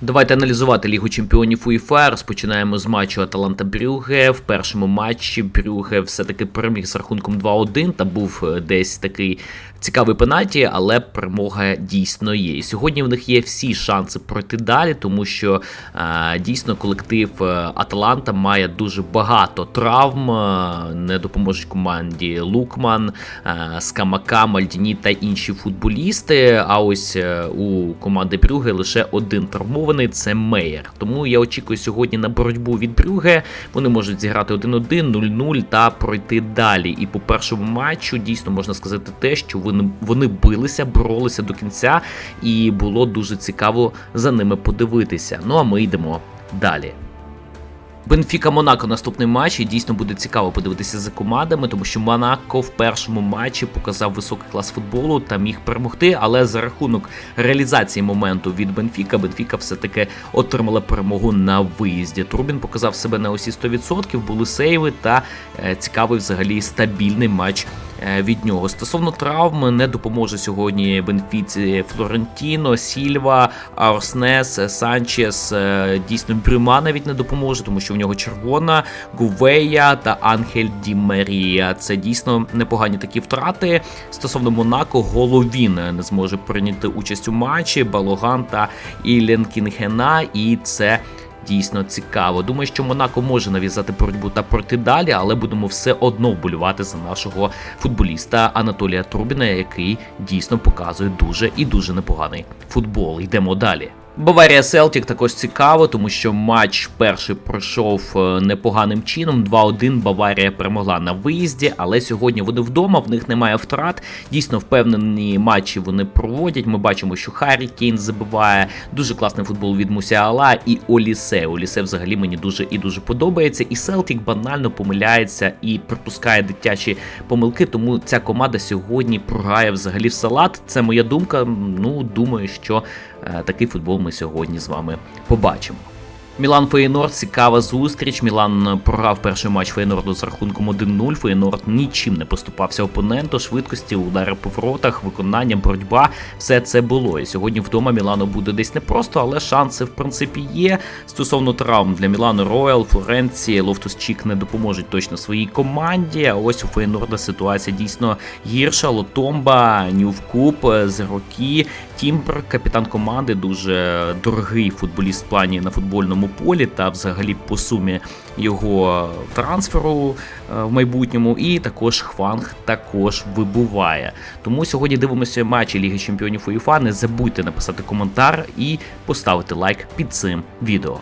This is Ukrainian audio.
Давайте аналізувати Лігу чемпіонів УЄФА. Розпочинаємо з матчу Аталанта Брюге. В першому матчі Брюге все-таки переміг з рахунком 2-1 та був е, десь такий цікавий пенальті, але перемога дійсно є. І сьогодні в них є всі шанси пройти далі, тому що е, дійсно колектив е, Аталанта має дуже багато травм. Не допоможуть команді Лукман, Скамака, Мальдіні та інші футболісти. А ось у команди Брюге лише один травмований це Мейер. Тому я очікую сьогодні на боротьбу від Брюге. Вони можуть зіграти 1-1, 0-0 та пройти далі. І по першому матчу дійсно можна сказати те, що вони, вони билися, боролися до кінця, і було дуже цікаво за ними подивитися. Ну а ми йдемо далі. Бенфіка Монако наступний матч і дійсно буде цікаво подивитися за командами, тому що Монако в першому матчі показав високий клас футболу та міг перемогти. Але за рахунок реалізації моменту від Бенфіка, Бенфіка все-таки отримала перемогу на виїзді. Турбін показав себе на усі 100%, були сейви та е, цікавий взагалі стабільний матч від нього. Стосовно травм не допоможе сьогодні Бенфіці Флорентіно, Сільва, Арснес, Санчес. е, Дійсно, Брюма навіть не допоможе, тому що в нього червона, Гувея та Анхель Ді Марія. Це дійсно непогані такі втрати. Стосовно Монако, Головін не зможе прийняти участь у матчі, Балоган та Ілен Кінгена, і це. Дійсно цікаво. Думаю, що Монако може нав'язати боротьбу та проти далі, але будемо все одно вболювати за нашого футболіста Анатолія Трубіна, який дійсно показує дуже і дуже непоганий футбол. Йдемо далі. Баварія Селтік також цікаво, тому що матч перший пройшов е, непоганим чином. 2-1 Баварія перемогла на виїзді, але сьогодні вони вдома, в них немає втрат. Дійсно впевнені матчі вони проводять. Ми бачимо, що Харрі Кейн забиває дуже класний футбол від Мусіала і Олісе. Олісе взагалі мені дуже і дуже подобається. І Селтік банально помиляється і припускає дитячі помилки. Тому ця команда сьогодні програє взагалі в салат. Це моя думка. Ну думаю, що е, такий футбол ми сьогодні з вами побачимо. Мілан Фейнорд цікава зустріч. Мілан програв перший матч Фейнорду з рахунком 1-0. Фейнорд нічим не поступався опоненту. Швидкості, удари по воротах, виконання, боротьба. Все це було. І сьогодні вдома Мілану буде десь непросто, але шанси в принципі є. Стосовно травм для Мілану Роял, Флоренції, Лофтус Чік не допоможуть точно своїй команді. А ось у Фейнорда ситуація дійсно гірша. Лотомба, Нювкуб, Зерокі, Тімбр, капітан команди, дуже дорогий футболіст в плані на футбольному полі та взагалі по сумі його трансферу е, в майбутньому. І також Хванг також вибуває. Тому сьогодні дивимося матчі Ліги Чемпіонів УЄФА. Не забудьте написати коментар і поставити лайк під цим відео.